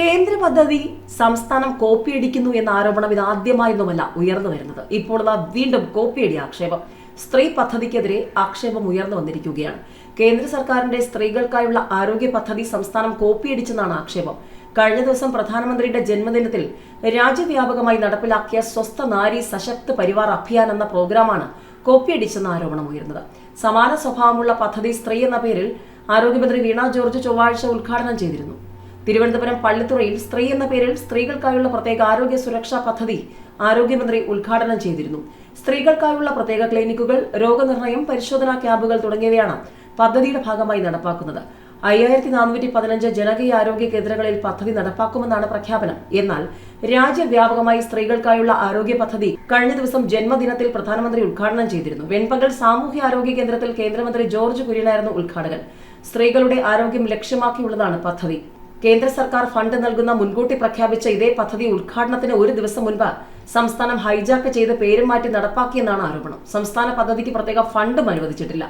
കേന്ദ്ര പദ്ധതി സംസ്ഥാനം കോപ്പിയടിക്കുന്നു എന്ന ആരോപണം ഇത് ആദ്യമായൊന്നുമല്ല ഉയർന്നു വരുന്നത്. ഇപ്പോൾ വീണ്ടും കോപ്പിയടി ആക്ഷേപം. സ്ത്രീ പദ്ധതിക്കെതിരെ ആക്ഷേപം ഉയർന്നു വന്നിരിക്കുകയാണ്. കേന്ദ്ര സർക്കാരിന്റെ സ്ത്രീകൾക്കായുള്ള ആരോഗ്യ പദ്ധതി സംസ്ഥാനം കോപ്പിയടിച്ചെന്നാണ് ആക്ഷേപം. കഴിഞ്ഞ ദിവസം പ്രധാനമന്ത്രിയുടെ ജന്മദിനത്തിൽ രാജ്യവ്യാപകമായി നടപ്പിലാക്കിയ സ്വസ്ഥ നാരി സശക്ത് പരിവാർ അഭിയാൻ എന്ന പ്രോഗ്രാമാണ് കോപ്പിയടിച്ചെന്ന ആരോപണം ഉയർന്നത്. സമാന സ്വഭാവമുള്ള പദ്ധതി സ്ത്രീ എന്ന പേരിൽ ആരോഗ്യമന്ത്രി വീണ ജോർജ് ചൊവ്വാഴ്ച ഉദ്ഘാടനം ചെയ്തിരുന്നു. തിരുവനന്തപുരം പള്ളിത്തുറയിൽ സ്ത്രീ എന്ന പേരിൽ സ്ത്രീകൾക്കായുള്ള പ്രത്യേക ആരോഗ്യ സുരക്ഷാ പദ്ധതി ആരോഗ്യമന്ത്രി ഉദ്ഘാടനം ചെയ്തിരുന്നു. സ്ത്രീകൾക്കായുള്ള പ്രത്യേക ക്ലിനിക്കുകൾ രോഗനിർണയം പരിശോധനാ ക്യാമ്പുകൾ തുടങ്ങിയവയാണ് പദ്ധതിയുടെ ഭാഗമായി നടപ്പാക്കുന്നത്. അയ്യായിരത്തി നാനൂറ്റി പതിനഞ്ച് ജനകീയ ആരോഗ്യ കേന്ദ്രങ്ങളിൽ പദ്ധതി നടപ്പാക്കുമെന്നാണ് പ്രഖ്യാപനം. എന്നാൽ രാജ്യവ്യാപകമായി സ്ത്രീകൾക്കായുള്ള ആരോഗ്യ പദ്ധതി കഴിഞ്ഞ ദിവസം ജന്മദിനത്തിൽ പ്രധാനമന്ത്രി ഉദ്ഘാടനം ചെയ്തിരുന്നു. വെൺപകൽ സാമൂഹ്യ ആരോഗ്യ കേന്ദ്രത്തിൽ കേന്ദ്രമന്ത്രി ജോർജ് കുര്യനായിരുന്നു ഉദ്ഘാടകൻ. സ്ത്രീകളുടെ ആരോഗ്യം ലക്ഷ്യമാക്കിയുള്ളതാണ് പദ്ധതി. കേന്ദ്ര സർക്കാർ ഫണ്ട് നൽകുന്ന മുൻകൂട്ടി പ്രഖ്യാപിച്ച ഇതേ പദ്ധതി ഉദ്ഘാടനത്തിന് ഒരു ദിവസം മുൻപ് സംസ്ഥാനം ഹൈജാക്ക് ചെയ്ത് പേരും മാറ്റി നടപ്പാക്കിയെന്നാണ് ആരോപണം. സംസ്ഥാന പദ്ധതിക്ക് പ്രത്യേക ഫണ്ടും അനുവദിച്ചിട്ടില്ല.